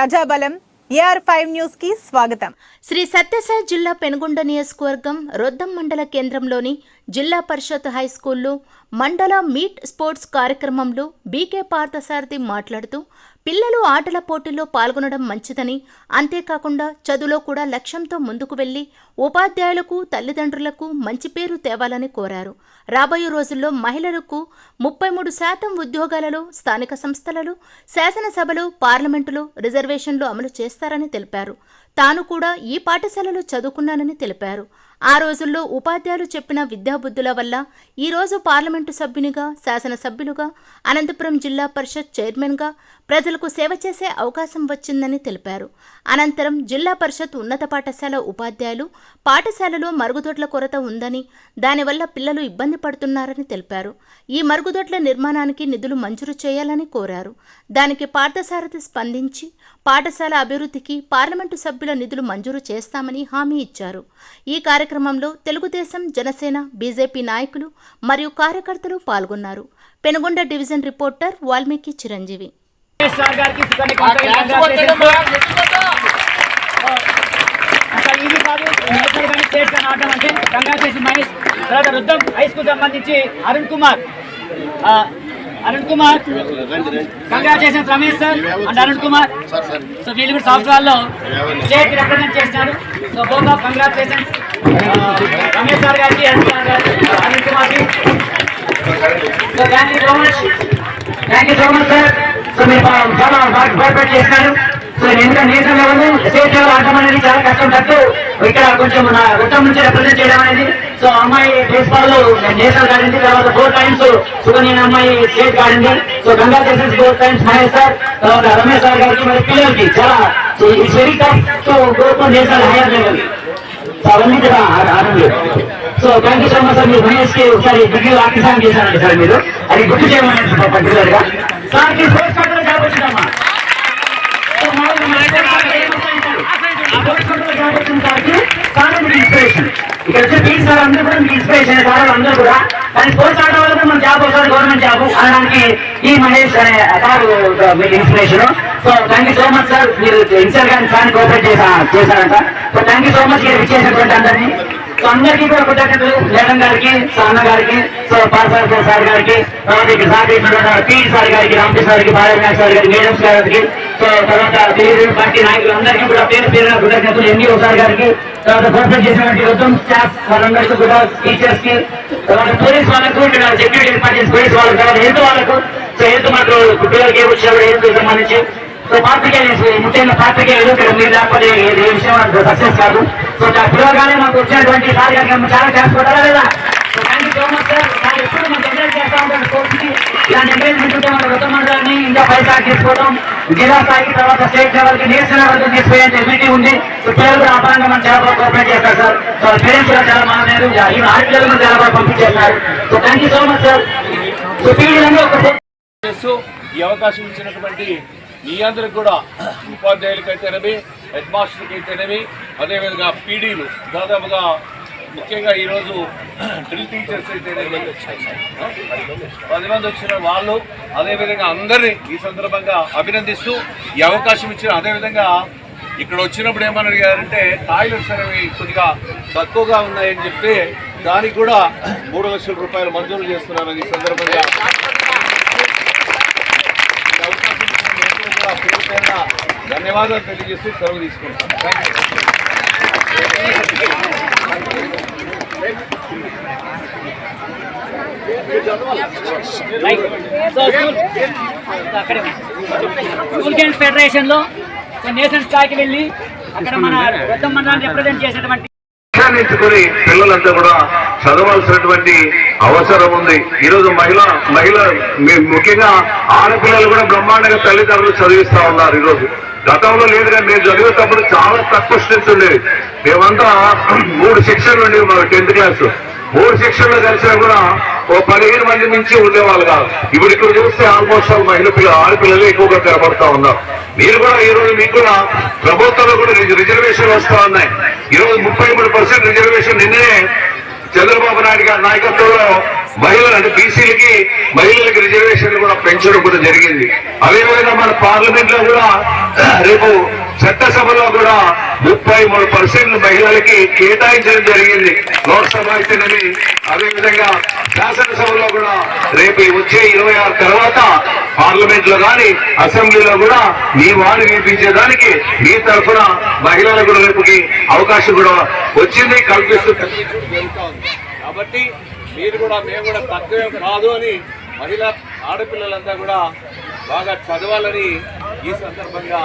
ప్రజాబలం AR five న్యూస్కి స్వాగతం. శ్రీ సత్యసాయి జిల్లా పెనుగొండ నియోజకవర్గం రొద్దం మండల కేంద్రంలోని జిల్లా పరిషత్ హై స్కూల్లో మండల మీట్ స్పోర్ట్స్ కార్యక్రమంలో బీకే పార్థసారథి మాట్లాడుతూ పిల్లలు ఆటల పోటీల్లో పాల్గొనడం మంచిదని అంతేకాకుండా చదువులో కూడా లక్ష్యంతో ముందుకు వెళ్ళి ఉపాధ్యాయులకు తల్లిదండ్రులకు మంచి పేరు తేవాలని కోరారు. రాబోయే రోజుల్లో మహిళలకు ముప్పై మూడు శాతం ఉద్యోగాలలో స్థానిక సంస్థలలో శాసనసభలు పార్లమెంటులో రిజర్వేషన్లు అమలు చేస్తారని తెలిపారు. తాను కూడా ఈ పాఠశాలలో చదువుకున్నానని తెలిపారు. ఆ రోజుల్లో ఉపాధ్యాయులు చెప్పిన విద్యాబుద్ధుల వల్ల ఈ రోజు పార్లమెంటు సభ్యునిగా శాసనసభ్యులుగా అనంతపురం జిల్లా పరిషత్ చైర్మన్గా ప్రజలకు సేవ చేసే అవకాశం వచ్చిందని తెలిపారు. అనంతరం జిల్లా పరిషత్ ఉన్నత పాఠశాల ఉపాధ్యాయులు పాఠశాలలో మరుగుదొడ్ల కొరత ఉందని దానివల్ల పిల్లలు ఇబ్బంది పడుతున్నారని తెలిపారు. ఈ మరుగుదొడ్ల నిర్మాణానికి నిధులు మంజూరు చేయాలని కోరారు. దానికి పార్థసారథి స్పందించి పాఠశాల అభివృద్ధికి పార్లమెంటు సభ్యుల నిధులు మంజూరు చేస్తామని హామీ ఇచ్చారు. ఈ కార్యక్రమంలో తెలుగుదేశం జనసేన బీజేపీ నాయకులు మరియు కార్యకర్తలు పాల్గొన్నారు. Penugonda division reporter Valmiki Chiranjeevi. తర్వాత రుద్దం హై స్కూల్ సంబంధించి Arun Kumar Arun Kumar. Congratulations Ramesh sir and Arun Kumar. So వీళ్ళు కూడా సాఫ్ట్వేర్లో స్టేట్ రిప్రజెంట్ చేసినారు so both of congratulations Ramesh sir గారికి అరుణ్ సార్ గారికి Arun Kumar so thank you so much. Thank you so much sir. So మీరు చాలా బాగా cooperate చేస్తున్నారు సో నేను నేషనల్ లెవెల్ స్టేట్ లెవెల్ ఆడటం అనేది చాలా కష్టం తక్కువ ఇక్కడ కొంచెం ఉత్తరం నుంచి రిప్రజెంట్ చేయడం అనేది. సో అమ్మాయి బేస్బాల్లో నేషనల్ ఆడింది తర్వాత ఫోర్ టైమ్స్ సుగన్య అమ్మాయి స్టేట్ ఆడింది సో గంగా చేసేసి ఫోర్ టైమ్స్ మహేష్ సార్ తర్వాత రమేష్ సార్ గారికి మరి పిల్లలకి చాలా it's very tough so go to national higher level so అవన్నీ కూడా ఆ- so thank you so much sir మీరు మహేష్కి ఒకసారి డిగ్రీ ఆఫీసాన్ చేశారండి సార్ మీరు. అది గుర్తు చేయమని పర్టికులర్గా సార్కి ఫోర్స్ కట్టడం జాబ్ వచ్చిందమ్మా సో మామూలుగా మన ఇద్దరు సార్లు ఏం వస్తాయంటారు? ఆ ఫోర్స్ కంట్రోల్ జాబ్ వచ్చిన సార్కి సార్ మీకు ఇన్స్పిరేషన్ ఇక్కడ వచ్చే టీచర్ సార్ అందరూ కూడా మీకు ఇన్స్పిరేషన్ సార్ అందరూ కూడా. కానీ స్పోర్ట్స్ ఆడడం వల్ల మన జాబ్ వస్తారు గవర్నమెంట్ జాబ్ అనడానికి ఈ మహేష్ అనే సార్ మీకు inspiration so thank you so much sir మీరు ఇన్సర్ గారిని సార్ కోఆపరేట్ చేసా చేశారంట. So thank you so much మీరు ఇచ్చేసినటువంటి అందరినీ. సో అందరికీ కూడా కృతజ్ఞతలు మేడం గారికి సో అన్న గారికి సో పాసార్ సార్ గారికి తర్వాత ఇక్కడ సార్ చేసినటువంటి పి సార్ గారికి రామకృష్ణ గారికి బాలవినాయక్ సార్ గారికి మేడమ్స్ గారికి సో తర్వాత తెలుగుదేశం పార్టీ నాయకులు అందరికీ కూడా పేరు పేరున కృతజ్ఞతలు ఎన్డీఓ సార్ గారికి తర్వాత కోఆపరేట్ చేసినటువంటి ఉత్తమ్ స్టాఫ్ వాళ్ళందరికీ కూడా టీచర్స్కి తర్వాత పోలీస్ వాళ్ళకు సెక్యూరిటీ డిపార్ట్మెంట్ పోలీస్ వాళ్ళకు తర్వాత హెల్త్ వాళ్ళకు. సో హెల్త్ మాకు పిల్లలకి ఏ వచ్చినప్పుడు హెల్త్ సంబంధించి. సో పాత్రికేయులు ముఖ్యంగా పాత్రికేయులు ఇక్కడ మీరు లేకపోతే ఏ విషయం సక్సెస్ కాదు. సో ఆ పిలవగానే మాకు వచ్చినటువంటి సార్ గారికి చాలా చేసుకుంటారా లేదా? So thank you so much sir sir ఎప్పుడు మండలాన్ని ఇంకా పై తీసుకోవడం. జిల్లా స్థాయికి తర్వాత స్టేట్ లెవెల్కి నేషనల్ లెవెల్కి తీసుకునే ఎబిలిటీ ఉంది సో పిల్లలు కూడా ఆ మనం చాలా బాగా కోఆపరేట్ చేస్తారు సార్. సో పేరెంట్స్ కూడా చాలా మాట్లాడారు ఈ ఆడపిల్లలు కూడా చాలా బాగా పంపించేస్తారు. So thank you so much sir so పీడీలంగా ఒక ఈ అవకాశం ఇచ్చినటువంటి మీ అందరికి కూడా ఉపాధ్యాయులకైతేనేమి హెడ్ మాస్టర్కి అయితేనేమి అదేవిధంగా పీడీలు దాదాపుగా ముఖ్యంగా ఈరోజు డ్రిల్ టీచర్స్ అయితే పది మంది వచ్చిన వాళ్ళు అదేవిధంగా అందరినీ ఈ సందర్భంగా అభినందిస్తూ ఈ అవకాశం ఇచ్చిన అదేవిధంగా ఇక్కడ వచ్చినప్పుడు ఏమని అడిగారంటే టాయిలెట్స్ అనేవి కొద్దిగా తక్కువగా ఉన్నాయని చెప్తే దానికి కూడా మూడు లక్షల రూపాయలు మంజూరు చేస్తున్నారు ఈ సందర్భంగా ధన్యవాదాలు తెలియజేస్తూ సెలవు తీసుకుంటాను థ్యాంక్ యూ సో స్కూల్ అక్కడే. స్కూల్ గేమ్స్ ఫెడరేషన్లో సో నేషన్ స్థాయికి వెళ్ళి అక్కడ మన వృద్ధం మండలాన్ని రిప్రజెంట్ చేసేటువంటి నేర్చుకుని పిల్లలంతా కూడా చదవాల్సినటువంటి అవసరం ఉంది. ఈరోజు మహిళ మహిళ ముఖ్యంగా ఆడపిల్లలు కూడా బ్రహ్మాండంగా తల్లిదండ్రులు చదివిస్తా ఉన్నారు ఈరోజు. గతంలో లేదు కానీ నేను చదివేటప్పుడు చాలా తక్కువ స్ట్రెంత్ ఉండేది మేమంతా మూడు సెక్షన్లు ఉండేవి మా టెన్త్ క్లాస్. మూడు సెక్షన్లు కలిసినా కూడా ఓ పదిహేను మంది నుంచి ఉండేవాళ్ళు కాదు. ఇప్పుడు ఇక్కడ చూస్తే ఆల్మోస్ట్ ఆల్ మహిళ పిల్ల ఆడపిల్లలు ఎక్కువగా కనబడతా ఉన్నారు. మీరు కూడా ఈ రోజు మీకు కూడా ప్రభుత్వంలో కూడా రిజర్వేషన్ వస్తా ఉన్నాయి. ఈ రోజు ముప్పై మూడు పర్సెంట్ రిజర్వేషన్ నిన్నే చంద్రబాబు నాయుడు గారి నాయకత్వంలో మహిళలు అంటే బీసీలకి మహిళలకి రిజర్వేషన్లు కూడా పెంచడం కూడా జరిగింది. అదేవిధంగా మన పార్లమెంట్లో కూడా రేపు చట్టసభలో కూడా ముప్పై మూడు పర్సెంట్ మహిళలకి కేటాయించడం జరిగింది. లోక్సభ అయితేనని అదేవిధంగా శాసనసభలో కూడా రేపు వచ్చే ఇరవై ఆరు తర్వాత పార్లమెంట్లో గాని అసెంబ్లీలో కూడా మీ వాడు వినిపించేదానికి మీ తరఫున మహిళలకు కూడా రేపుకి అవకాశం కూడా వచ్చింది కల్పిస్తుంది కాబట్టి మీరు కూడా మేము కూడా తక్కువ కాదు అని మహిళా ఆడపిల్లలంతా కూడా బాగా చదవాలని ఈ సందర్భంగా